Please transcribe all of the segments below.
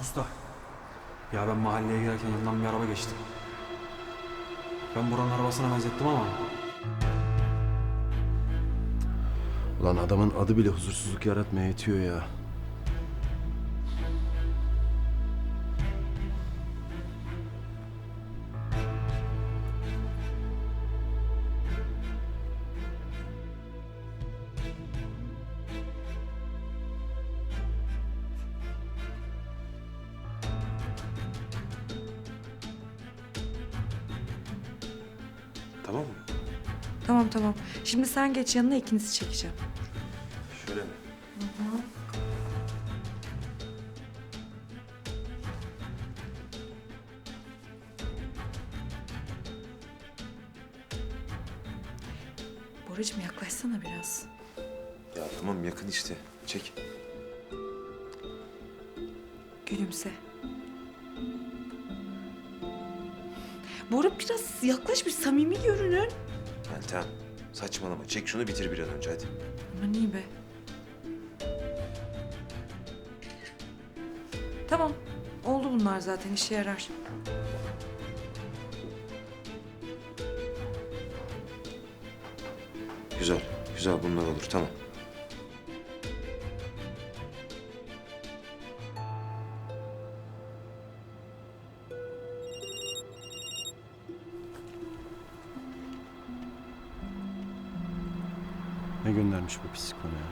Usta. Ya ben mahalleye girerken yanından bir araba geçti. Ben buranın arabasına benzettim ama Ulan adamın adı bile huzursuzluk yaratmaya yetiyor ya. Tamam mı? Tamam tamam. Şimdi sen geç yanına ikinizi çekeceğim. Şöyle mi? Boracığım yaklaşsana biraz. Ya tamam yakın işte. Çek. Gülümse. Bora biraz yaklaş bir samimi görünün. Meltem saçmalama. Çek şunu bitir bir an önce hadi. Aman iyi be. Tamam. Oldu bunlar zaten işe yarar. Güzel. Güzel bunlar olur tamam. Göndermiş bu pislik bana ya?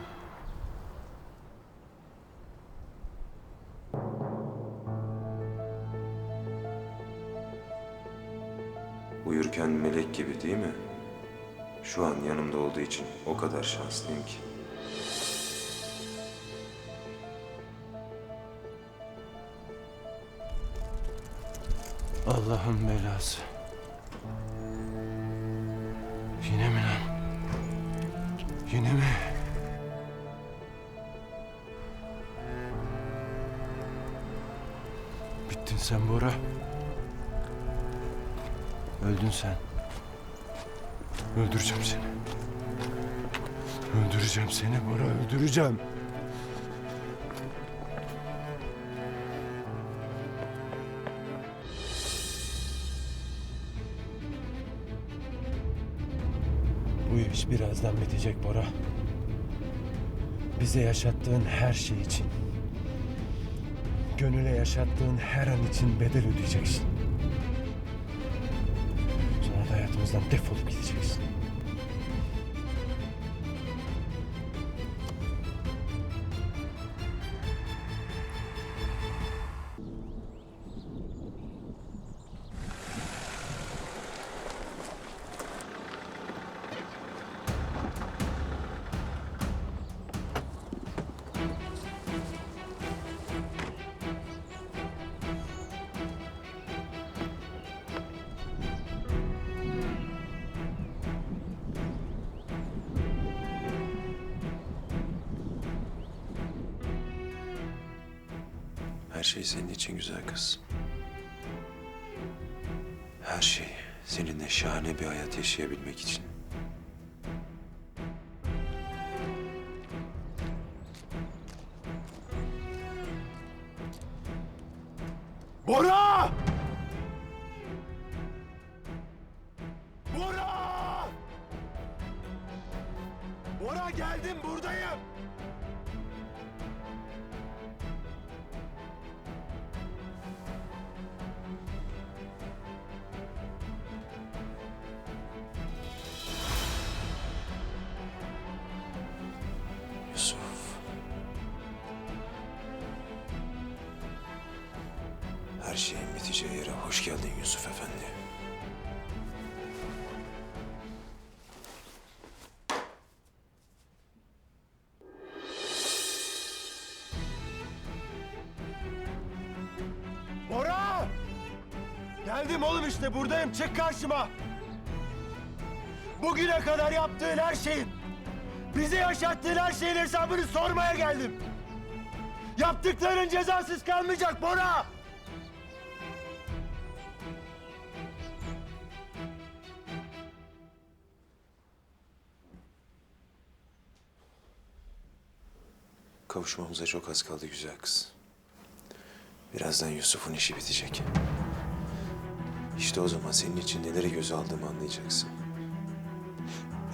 Uyurken melek gibi değil mi? Şu an yanımda olduğu için o kadar şanslıyım ki. Allah'ın belası. Sen Bora. Öldün sen. Öldüreceğim seni. Öldüreceğim seni Bora, öldüreceğim. Bu iş birazdan bitecek Bora. Bize yaşattığın her şey için. Gönüle yaşattığın her an için bedel ödeyeceksin. Sonra da hayatımızdan defolup gideceksin. Her şey senin için güzel kız. Her şey seninle şahane bir hayat yaşayabilmek için. Bora! Her şeyin biteceği yere hoş geldin Yusuf Efendi. Bora! Geldim oğlum işte buradayım. Çık karşıma. Bugüne kadar yaptığın her şeyin, bize yaşattığın her şeyin hesabını sormaya geldim. Yaptıkların cezasız kalmayacak Bora! Kavuşmamıza çok az kaldı güzel kız. Birazdan Yusuf'un işi bitecek. İşte o zaman senin için neleri göze aldığımı anlayacaksın.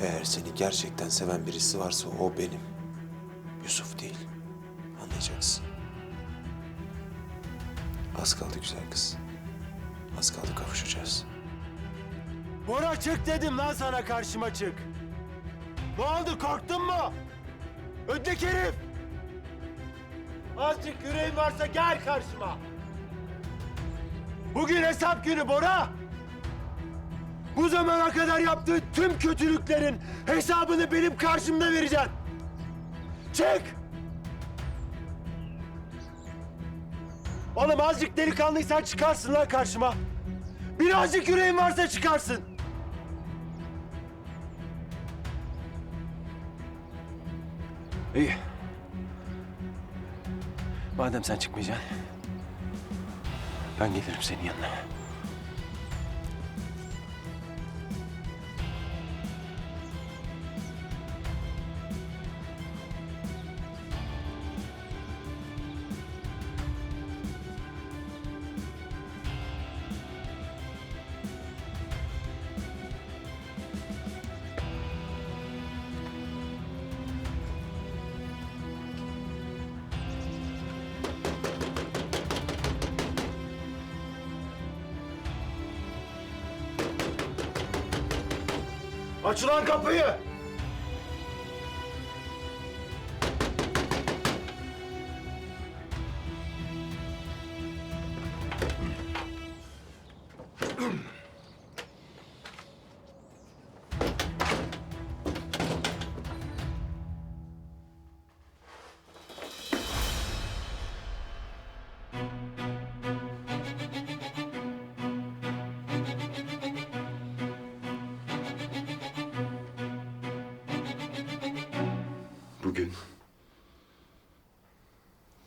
Eğer seni gerçekten seven birisi varsa o benim. Yusuf değil. Anlayacaksın. Az kaldı güzel kız. Az kaldı kavuşacağız. Bora çık dedim lan sana karşıma çık. Ne oldu korktun mu? Öndeki herif. Azıcık yüreğin varsa gel karşıma. Bugün hesap günü Bora. Bu zamana kadar yaptığın tüm kötülüklerin hesabını benim karşımda vereceksin. Çık! Oğlum azıcık delikanlıysan çıkarsın lan karşıma. Birazcık yüreğin varsa çıkarsın. İyi. Madem sen çıkmayacaksın, ben gelirim senin yanına. Aç ulan kapıyı! Bugün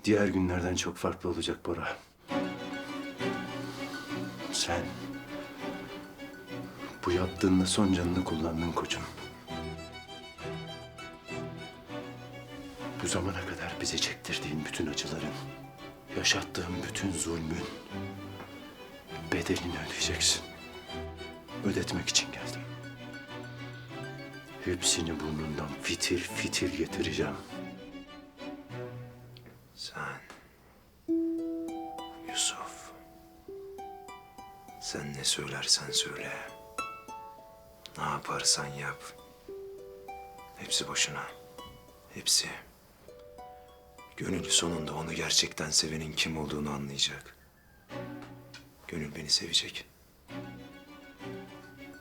diğer günlerden çok farklı olacak Bora. Sen bu yaptığınla son canını kullandın koçum. Bu zamana kadar bize çektirdiğin bütün acıların, yaşattığın bütün zulmün bedelini ödeyeceksin. Ödetmek için geldim. Hepsini burnundan fitil fitil getireceğim. Sen... Yusuf... Sen ne söylersen söyle. Ne yaparsan yap. Hepsi boşuna. Hepsi. Gönül sonunda onu gerçekten sevenin kim olduğunu anlayacak. Gönül beni sevecek.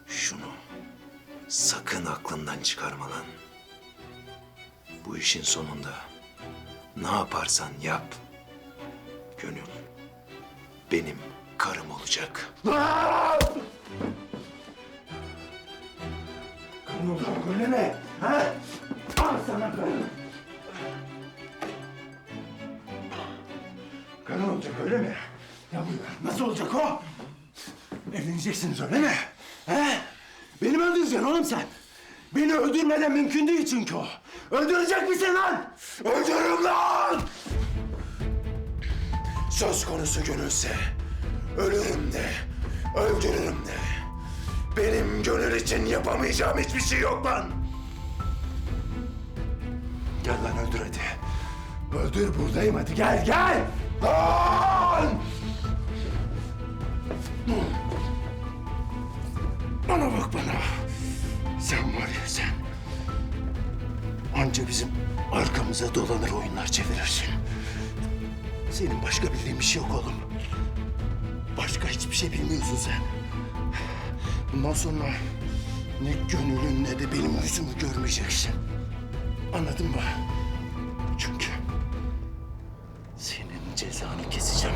Şunu sakın aklından çıkarma lan. Bu işin sonunda ne yaparsan yap. Gönül benim karım olacak. Öyle mi? Ha? Al sana karın. Karın olacak öyle mi? Ya bu nasıl olacak o? Evleneceksiniz öyle mi? He? Beni mi öldüreceksin oğlum sen? Beni öldürmeden mümkün değil çünkü o. Öldürecek misin lan? Öldürürüm lan! Söz konusu gönülse ölürüm de, öldürürüm de. Benim gönül için yapamayacağım hiçbir şey yok lan. Gel lan öldür hadi. Öldür buradayım hadi gel gel. Lan! Bana bak bana. Sen var ya sen. Anca bizim arkamıza dolanır oyunlar çevirirsin. Senin başka bildiğin bir şey yok oğlum. Başka hiçbir şey bilmiyorsun sen. Bundan sonra ne gönlün ne de benim yüzümü görmeyeceksin. Anladın mı? Çünkü senin cezanı keseceğim.